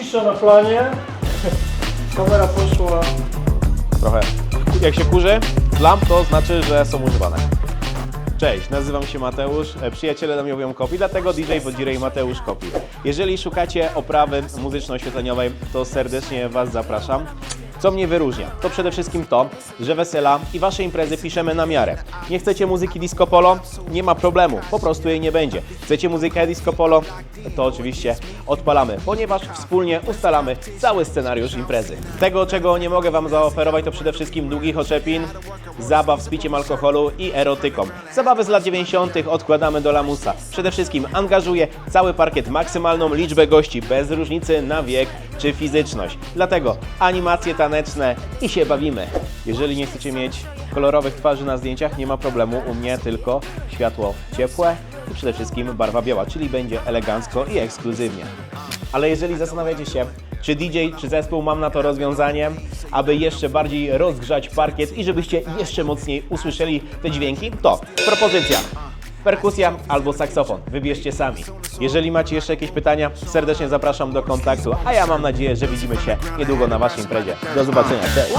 cisza na planie. Kamera poszła. Trochę. Jak się kurzy lamp, to znaczy, że są używane. Cześć, nazywam się Mateusz, e, przyjaciele na mnie mówią Kopi, dlatego DJ Wodzirej Mateusz Kopi. Jeżeli szukacie oprawy muzyczno-oświetleniowej, to serdecznie Was zapraszam. Co mnie wyróżnia? To przede wszystkim to, że wesela i Wasze imprezy piszemy na miarę. Nie chcecie muzyki disco polo? Nie ma problemu, po prostu jej nie będzie. Chcecie muzykę disco polo? To oczywiście odpalamy, ponieważ wspólnie ustalamy cały scenariusz imprezy. Tego, czego nie mogę Wam zaoferować, to przede wszystkim długich oczepin, zabaw z piciem alkoholu i erotyką. Zabawy z lat 90. odkładamy do lamusa. Przede wszystkim angażuję cały parkiet maksymalną liczbę gości, bez różnicy na wiek czy fizyczność. Dlatego animacje taneczne i się bawimy. Jeżeli nie chcecie mieć kolorowych twarzy na zdjęciach, nie ma problemu. U mnie tylko światło ciepłe i przede wszystkim barwa biała, czyli będzie elegancko i ekskluzywnie. Ale jeżeli zastanawiacie się, czy DJ, czy zespół mam na to rozwiązanie, aby jeszcze bardziej rozgrzać parkiet i żebyście jeszcze mocniej usłyszeli te dźwięki, to propozycja. Perkusja albo saksofon. Wybierzcie sami. Jeżeli macie jeszcze jakieś pytania, serdecznie zapraszam do kontaktu, a ja mam nadzieję, że widzimy się niedługo na Waszej imprezie. Do zobaczenia. Cześć!